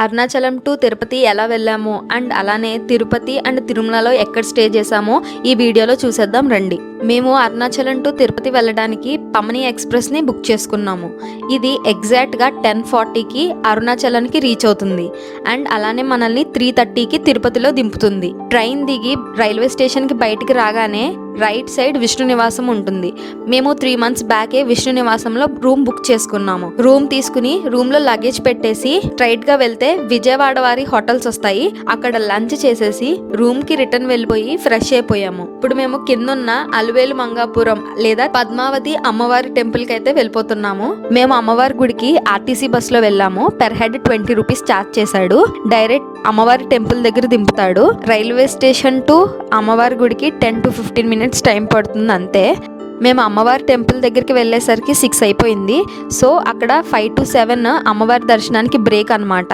Arunachalam to Tirupati ఎలా వెళ్ళాము and అలానే తిరుపతి అండ్ తిరుమలలో ఎక్కడ స్టే చేసామో ఈ వీడియోలో చూసేద్దాం రండి. మేము అరుణాచలం టు తిరుపతి వెళ్ళడానికి పమని ఎక్స్ప్రెస్ని బుక్ చేసుకున్నాము. ఇది ఎగ్జాక్ట్గా టెన్ ఫార్టీకి అరుణాచలానికి రీచ్ అవుతుంది అండ్ అలానే మనల్ని త్రీ థర్టీకి తిరుపతిలో దింపుతుంది. ట్రైన్ దిగి రైల్వే స్టేషన్కి బయటికి రాగానే రైట్ సైడ్ విష్ణు నివాసం ఉంటుంది. మేము త్రీ మంత్స్ బ్యాకే విష్ణు నివాసంలో రూమ్ బుక్ చేసుకున్నాము. రూమ్ తీసుకుని రూమ్లో లగేజ్ పెట్టేసి స్ట్రైట్గా వెళ్తే విజయవాడ వారి హోటల్స్ వస్తాయి. అక్కడ లంచ్ చేసేసి రూమ్కి రిటర్న్ వెళ్ళిపోయి ఫ్రెష్ అయిపోయాము. ఇప్పుడు మేము కిందున్న అలువేలు మంగాపురం లేదా పద్మావతి అమ్మవారి టెంపుల్కి అయితే వెళ్ళిపోతున్నాము. మేము అమ్మవారి గుడికి ఆర్టీసీ బస్లో వెళ్ళాము. Per head twenty rupees charge చేశాడు. డైరెక్ట్ అమ్మవారి టెంపుల్ దగ్గర దింపుతాడు. రైల్వే స్టేషన్ టు అమ్మవారి గుడికి ten to fifteen minutes minutes time పడుతుంది అంతే మేము అమ్మవారి టెంపుల్ దగ్గరికి వెళ్ళేసరికి సిక్స్ అయిపోయింది. సో అక్కడ ఫైవ్ టు సెవెన్ అమ్మవారి దర్శనానికి బ్రేక్ అనమాట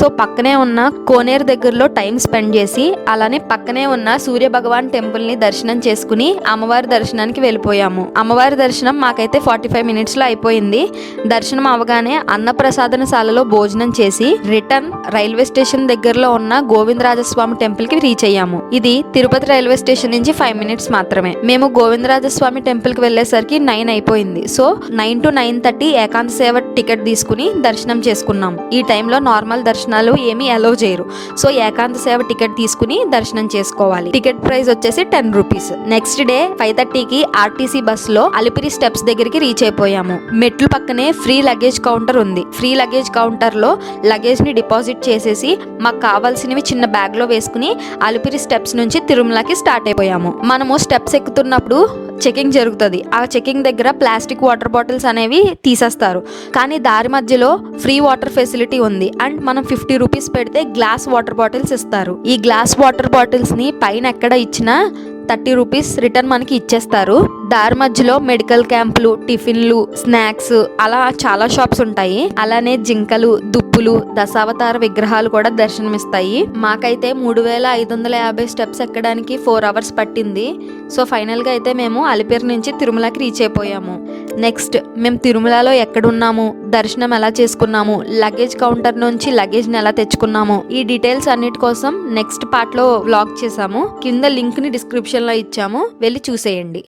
సో పక్కనే ఉన్న కోనేరు దగ్గరలో టైం స్పెండ్ చేసి అలానే పక్కనే ఉన్న సూర్య భగవాన్ టెంపుల్ని దర్శనం చేసుకుని అమ్మవారి దర్శనానికి వెళ్ళిపోయాము. అమ్మవారి దర్శనం మాకైతే ఫార్టీ ఫైవ్ మినిట్స్లో అయిపోయింది. దర్శనం అవగానే అన్నప్రసాదనశాలలో భోజనం చేసి రిటర్న్ రైల్వే స్టేషన్ దగ్గరలో ఉన్న గోవిందరాజస్వామి టెంపుల్కి రీచ్ అయ్యాము. ఇది తిరుపతి రైల్వే స్టేషన్ నుంచి ఫైవ్ మినిట్స్ మాత్రమే. మేము గోవిందరాజస్వామి టెంపుల్ కి వెళ్ళేసరికి నైన్ అయిపోయింది. So nine to nine thirty ఏకాంత సేవ టికెట్ తీసుకుని దర్శనం చేసుకున్నాం. ఈ టైంలో నార్మల్ దర్శనాలు ఏమీ అలౌ చేయరు. సో ఏకాంత సేవ టికెట్ తీసుకుని దర్శనం చేసుకోవాలి. టికెట్ ప్రైస్ వచ్చేసి ten rupees. Next day five థర్టీకి ఆర్టీసీ బస్లో అలిపిరి స్టెప్స్ దగ్గరికి రీచ్ అయిపోయాము. మెట్లు పక్కనే ఫ్రీ లగేజ్ కౌంటర్ ఉంది. ఫ్రీ లగేజ్ కౌంటర్లో లగేజ్ని డిపాజిట్ చేసేసి మాకు కావాల్సినవి చిన్న బ్యాగ్లో వేసుకుని అలిపిరి స్టెప్స్ నుంచి తిరుమలకి స్టార్ట్ అయిపోయాము. మనము స్టెప్స్ ఎక్కుతున్నప్పుడు చెకింగ్ జరుగుతుంది. ఆ చెకింగ్ దగ్గర ప్లాస్టిక్ వాటర్ బాటిల్స్ అనేవి తీసేస్తారు. కానీ దారి మధ్యలో ఫ్రీ వాటర్ ఫెసిలిటీ ఉంది. అండ్ మనం ఫిఫ్టీ రూపీస్ పెడితే గ్లాస్ వాటర్ బాటిల్స్ ఇస్తారు. ఈ గ్లాస్ వాటర్ బాటిల్స్ని పైన ఎక్కడ ఇచ్చినా థర్టీ రూపీస్ రిటర్న్ మనకి ఇచ్చేస్తారు. దారి మధ్యలో మెడికల్ క్యాంపులు టిఫిన్లు స్నాక్స్ అలా చాలా షాప్స్ ఉంటాయి. అలానే జింకలు దుప్పులు దశావతార విగ్రహాలు కూడా దర్శనమిస్తాయి. మాకైతే మూడు వేల ఐదు వందల యాభై స్టెప్స్ ఎక్కడానికి ఫోర్ అవర్స్ పట్టింది. సో ఫైనల్గా అయితే మేము అలిపిరి నుంచి తిరుమలకి రీచ్ అయిపోయాము. నెక్స్ట్ మేము తిరుమలలో ఎక్కడున్నాము? దర్శనం ఎలా చేసుకున్నాము? లగేజ్ కౌంటర్ నుంచి లగేజ్ని ఎలా తెచ్చుకున్నాము? ఈ డీటెయిల్స్ అన్నిటి కోసం నెక్స్ట్ పార్ట్లో వ్లాగ్ చేసాము కింద లింక్ని డిస్క్రిప్షన్లో ఇచ్చాము. వెళ్ళి చూసేయండి.